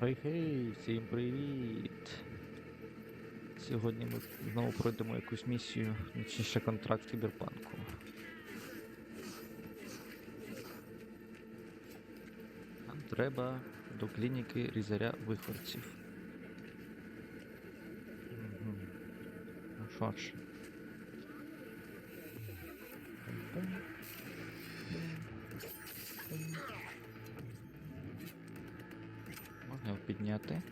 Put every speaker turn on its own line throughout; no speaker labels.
Хей-хей, всім привіт! Сьогодні ми знову пройдемо якусь місію, точніше контракт кіберпанку. Нам треба до клініки різаря вихорців. Мгм. Ну що ж. Підняти.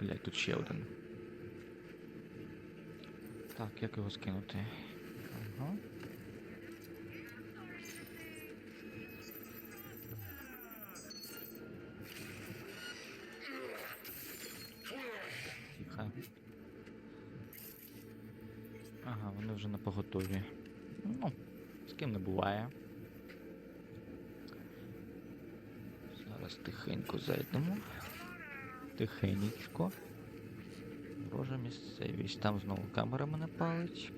Блять, тут ще один. Так, як його скинути? Ага. Тихо. Ага, вони вже на поготові. Ну, з ким не буває. Зараз тихенько зайдемо. Тихенечко. Ворожа місцевість. Там знову камера мене палить.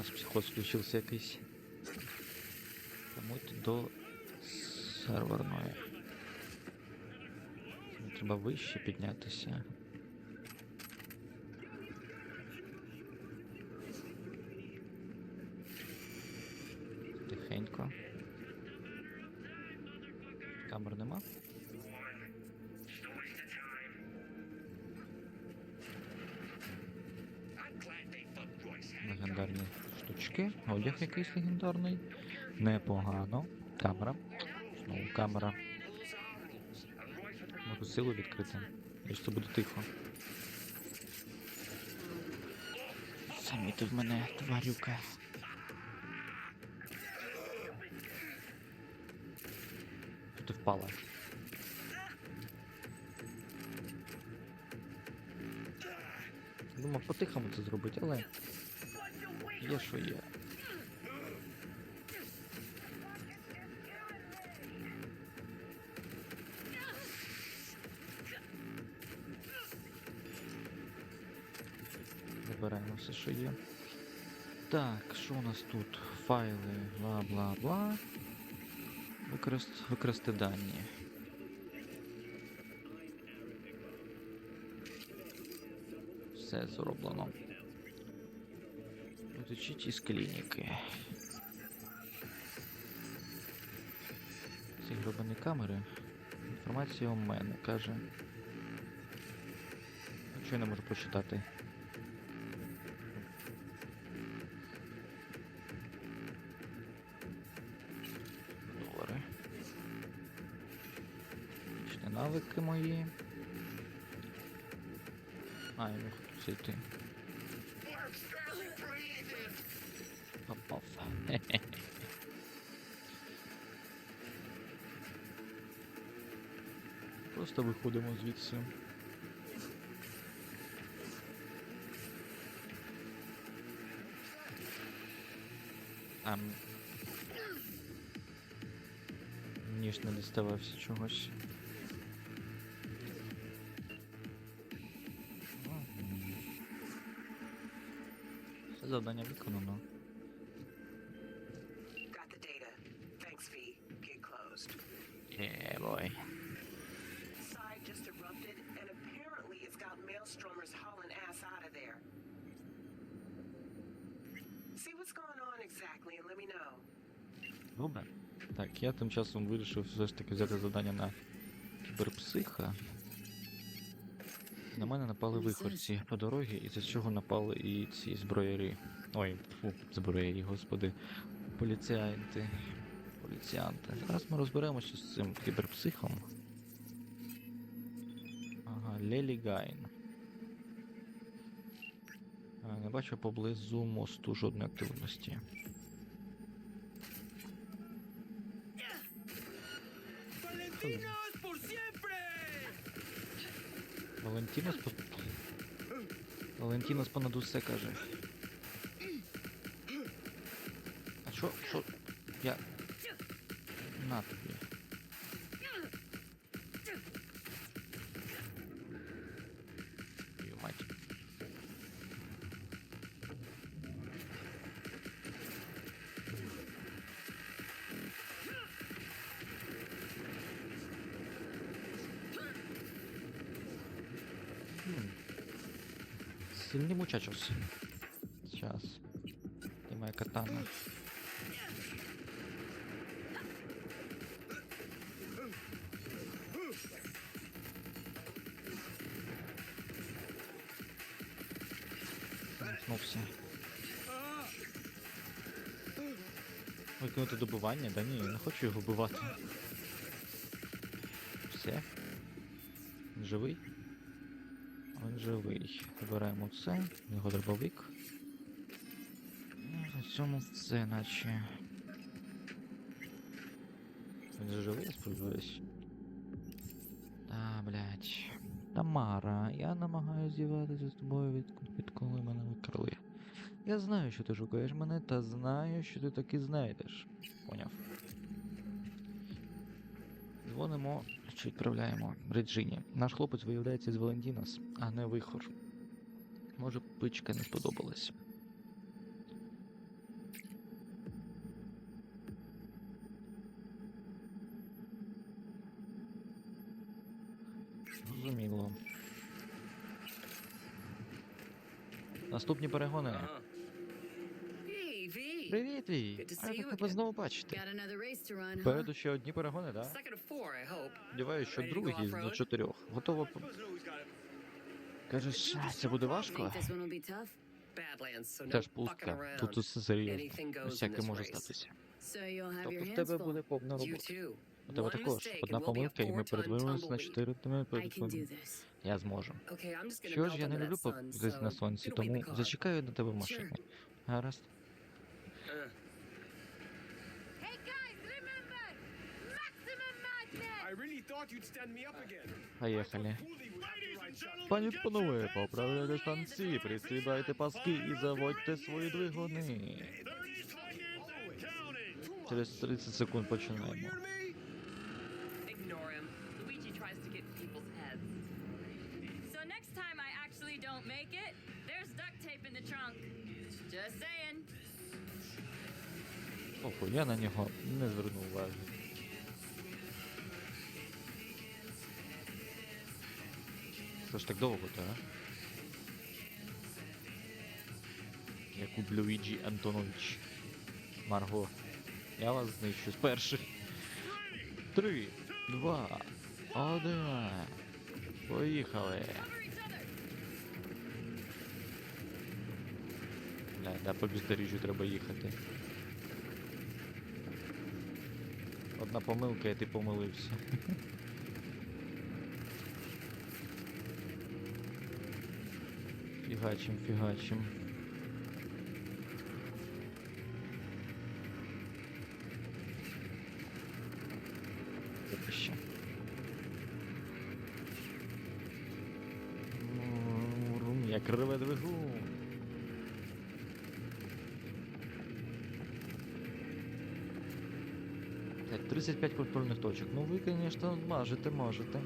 Нас психоз включився якийсь. Йти до серверної. Треба вище піднятися. Якийсь легендарний. Непогано. Камера. Знову камера. Можу силу відкрити. Якщо це буде тихо. Замітив мене, тварюка. Ти впала? Думав по-тихому це зробити, але є що є. Забираємо все, що є. Так, що у нас тут? Файли, бла бла бла. Використ... Використати дані. Все зроблено. Виточіть із клініки. Ці гробані камери. Інформація у мене каже. Нічого я не можу прочитати. Навики мої. А, я тут зайти. Попав. Просто виходимо звідси. Ам. Ніж не доставався чогось. Завдання виконано. Yeah, boy.
Side just erupted, and apparently it's got maelstromers hauling ass out of there. See what's going on exactly and let me know.
Добре. Так, я тим часом вирішив все ж таки взяти завдання на кіберпсиха. На мене напали виходці по дорогі, і за чого напали і ці зброярі. Ой, фу, зброярі, господи. Поліціянти. Поліціянти. Зараз ми розберемося з цим кіберпсихом. Ага, Лелі Гайн. Не бачу поблизу мосту жодної активності.
¡Valentinos
Валентінос по... Валентінос понад усе каже. А що? Що? Я. На тобі. Сильный мучачос. Сейчас. Где моя катана? Замкнувся. Викинути добивання? Да ні, я не хочу його вбивати. Все. Живий? Живий. Беремо це, його дробовик. Ну, На цьому все наче. Він живий, я сподіваюсь. Та, блядь. Тамара, я намагаюся з'явитися з тобою від, відколи мене викрили. Я знаю, що ти шукаєш мене, та знаю, що ти таки знайдеш. Поняв. Дзвонимо чи відправляємо Реджині. Наш хлопець виявляється з Валентінос, а не вихор. Може, пичка не сподобалась. Зрозуміло. Наступні перегони. Привіт, Вій! Рада тебе знову бачити. Попереду ще одні перегони,
hope.
Сподіваюсь, що другий з до чотирьох. Готово. Кажеш, це буде важко. Теж
fucking
пустка. Тут усе серйозно. Всяке може статися. Тобто в тебе буде повна робота. У тебе також. Одна помилка, і ми
four-ton
на чотири тими. Я зможу. Що ж, я не люблю повзати на сонці, тому зачекаю на тебе в машині.
Sure.
Гаразд.
Hey guys, remember! Maximum madness!
I really thought you'd stand me up again. Shot.
Пані панове, поправляйте станції, присідайте паски і заводьте свої двигуни.
30 seconds and counting.
Через 30 секунд починаємо. Оху, я на нього не звернув уваги. Що ж так довго-то, а? Якуб Люїджі Антонович. Марго. Я вас знищу з перших. Три, два, один. Поїхали. Бля, да по бездоріжжю треба їхати. Одна помилка, і ти помилився. Фігачим, фігачим. 35 контрольних точок. Ну ви, звісно, можете, можете.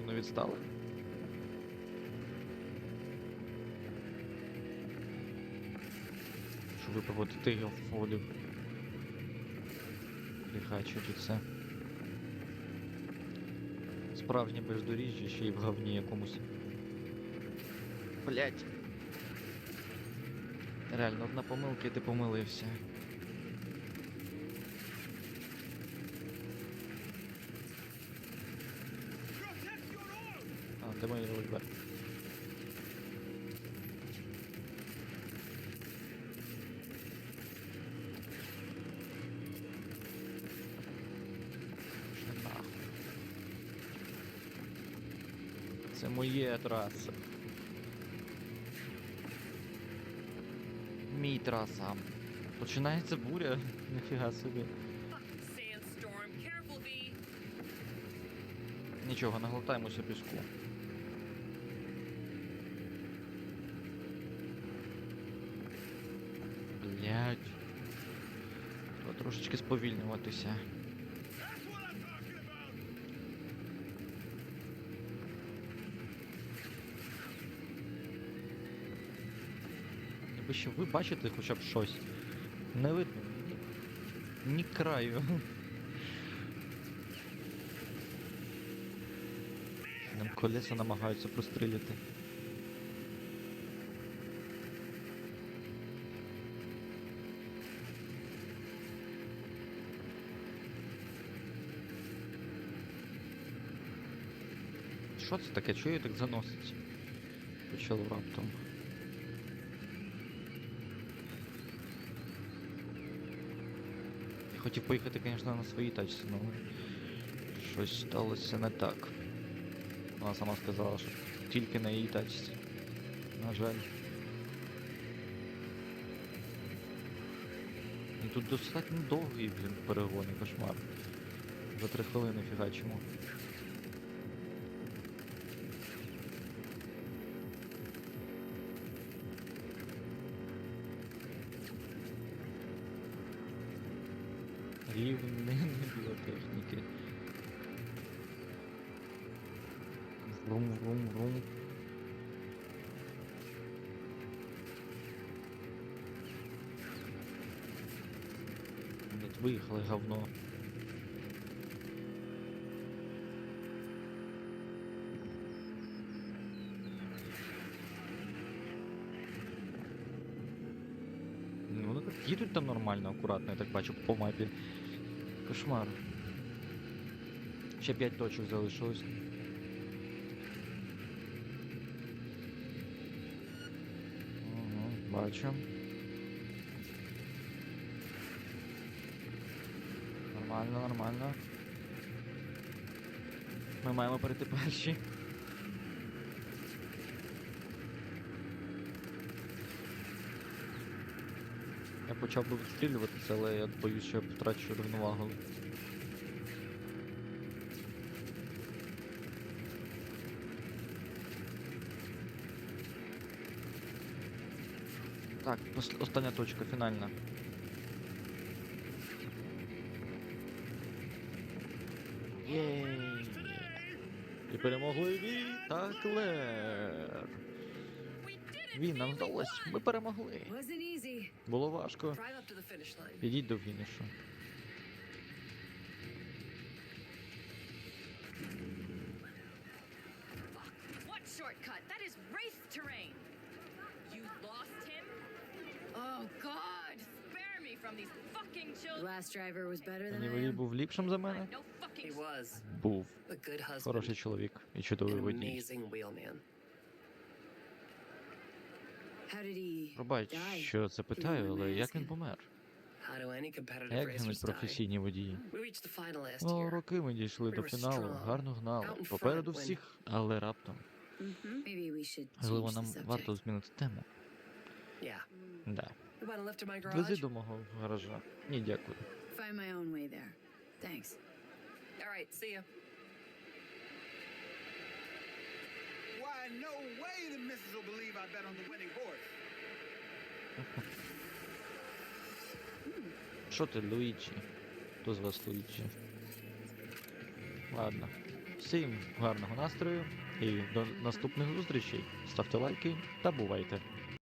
Вони відстали. Що ви поводите його в воду. Фігачить це. Справжнє бездоріжжя ще й в говні якомусь. Блять. Реально, одна помилка і ти помилився. А, де мій револьвер? Це моє траса. Мій траса. Починається буря. Ніфіга собі. Нічого, наглотаємося піску. Блять. Треба трошечки сповільнюватися. Якби ще ви бачите хоча б щось. Не видно. Ні, ні краю. Нам колеса намагаються простріляти. Що це таке? Її так заносить? Почало раптом. Я хотів поїхати, звісно, на своїй тачці, але щось сталося не так. Вона сама сказала, що тільки на її тачці. На жаль. І тут достатньо довгий, блін, перегон і кошмар. За три хвилини фігачимо. Техніки. Врум, врум, врум. Блять, виїхали говно. Ну, їдуть там нормально, акуратно, я так бачу по мапі. Кошмар. Ще 5 точок залишилось. Угу, бачу. Нормально, нормально. Ми маємо перейти перші. Я почав би відстрілюватися, але я боюсь, що я втрачу рівновагу. Так, остання точка, фінальна. Єй! І перемогли Ві та Клер. Ві, нам вдалося, ми перемогли. Було важко. Підіть до фінішу.
What shortcut? That is race terrain. You lost him? Oh God, spare me from these fucking
The
children.
last driver was better than
Мені
I
водій
am.
був ліпшим за мене.
He was
Був.
husband,
Хороший чоловік і чудовий водій.
amazing wheelman.
Пробач, що це питаю, але як він помер? Як гинуть професійні водії? Ну, роки ми дійшли до фіналу, гарно гнали. Попереду всіх, але раптом. Можливо, нам варто змінити тему. Да.
You
Вези до мого гаража. Ні, дякую.
Find my own way there. Thanks. All right, see ya.
Why, no way the missus will believe I bet on the winning horse.
Що ти, Луїджі? Хто з вас Луїджі? Ладно. Всім гарного настрою і до наступних зустрічей. Ставте лайки та бувайте.